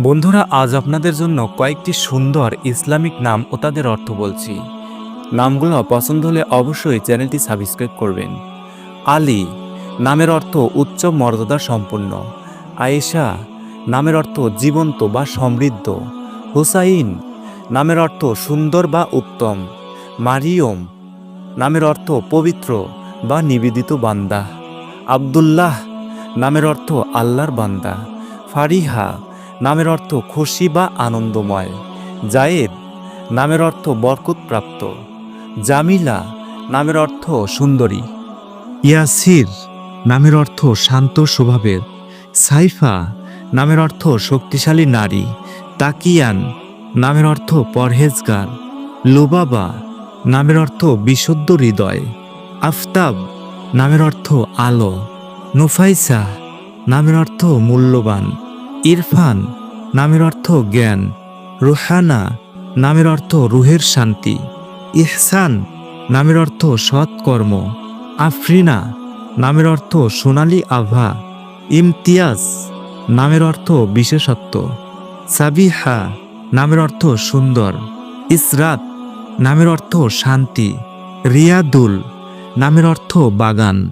বন্ধুরা, আজ আপনাদের জন্য কয়েকটি সুন্দর ইসলামিক নাম ও তাদের অর্থ বলছি। নামগুলো পছন্দ হলে অবশ্যই চ্যানেলটি সাবস্ক্রাইব করবেন। আলী, নামের অর্থ উচ্চ মর্যাদা সম্পন্ন। আয়েশা, নামের অর্থ জীবন্ত বা সমৃদ্ধ। হুসাইন, নামের অর্থ সুন্দর বা উত্তম। মারিয়ম, নামের অর্থ পবিত্র বা নিবেদিত বান্দা। আব্দুল্লাহ, নামের অর্থ আল্লাহর বান্দা। ফারিহা নামের অর্থ খুশি বা আনন্দময়। জায়েদ নামের অর্থ বরকতপ্রাপ্ত। জামিলা, নামের অর্থ সুন্দরী। ইয়াসির, নামের অর্থ শান্ত স্বভাবের। সাইফা, নামের অর্থ শক্তিশালী নারী। তাকিয়ান, নামের অর্থ পরহেজগার। লোবাবা, নামের অর্থ বিশুদ্ধ হৃদয়। আফতাব, নামের অর্থ আলো। নুফাইসা, নামের অর্থ মূল্যবান। ইরফান নামের অর্থ জ্ঞান, রুহানা নামের অর্থ রুহের শান্তি, ইহসান নামের অর্থ সৎকর্ম, আফরিনা নামের অর্থ সোনালী আভা, ইমতিয়াজ নামের অর্থ বিশেষত্ব, সাবিহা নামের অর্থ সুন্দর, ইসরাত নামের অর্থ শান্তি, রিয়াদুল নামের অর্থ বাগান।